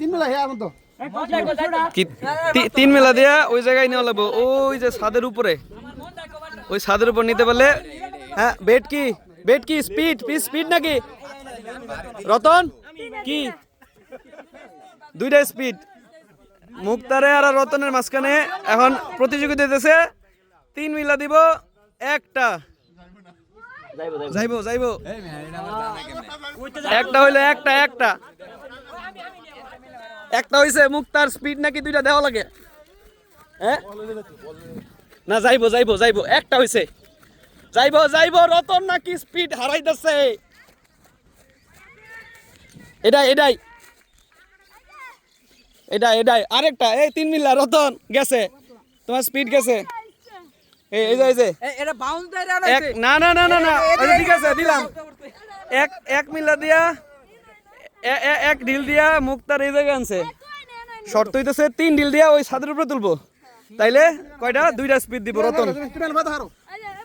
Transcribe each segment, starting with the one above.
তিন মেলা এখন তো। তিন মেলা দিয়া ওই জায়গায় নেওয়া লাগবো। ওই যে ছাদের উপরে। ওই ছাদের উপর নিতে পারলে হ্যাঁ বেড কি? বেড কি? স্পিড স্পিড নাকি? রতন? কি? দুইটা স্পিড। মুক্তারে আর রতনের মাঝখানে এখন প্রতিযোগিতা দিতেছে তিন মিলা দিব একটা। যাইবো যাইবো। একটা হইলে একটা একটা। একটা হইছে মুক্তার স্পিড নাকি দুইটা দেওয়া লাগে হ্যাঁ না যাইবো যাইবো যাইবো একটা হইছে যাইবো যাইবো রতন নাকি স্পিড হারাইতেছে এটাই এটাই এটাই এটাই আরেকটা এই তিন মিল্লা রতন গেছে তোমার স্পিড গেছে এই এই যে এই যে এটা বাউন্স না না না না না আচ্ছা, ঠিক আছে দিলাম এক এক মিলা দিয়া এক ঢিল দিয়া মুক্তার এই জায়গায় আনছে। শর্ত হইতেছে তিন ঢিল দিয়া ওই ছাদের উপরে তুলবো। তাইলে কয়টা? দুইটা স্পিড দিব, রতন।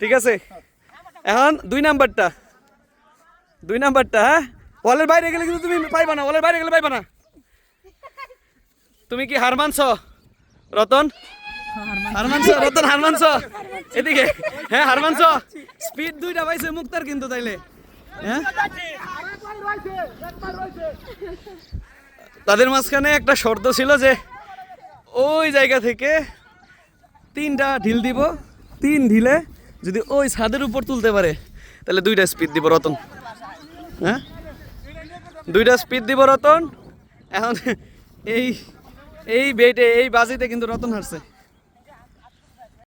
ঠিক আছে? এখন দুই নাম্বারটা। দুই নাম্বারটা হ্যাঁ? ওয়ালের বাইরে গেলে কিন্তু তুমি পাইবা না, ওয়ালের বাইরে গেলে পাইবা না। তুমি কি হার মানছ? রতন? হার মানছ? রতন, হার মানছ? এদিকে হ্যাঁ হার মানছ? স্পিড দুইটা পাইছে মুক্তার কিন্তু তাইলে। হ্যাঁ? তাদের মাঝখানে একটা শর্ত ছিল যে ওই জায়গা থেকে তিনটা ঢিল দিব, তিন ঢিলে যদি ওই ছাদের উপর তুলতে পারে, তাহলে দুইটা স্পিড দিব রতন। হ্যাঁ? দুইটা স্পিড দিব রতন। এখন এই এই বেটে এই বাজিতে কিন্তু রতন হারছে।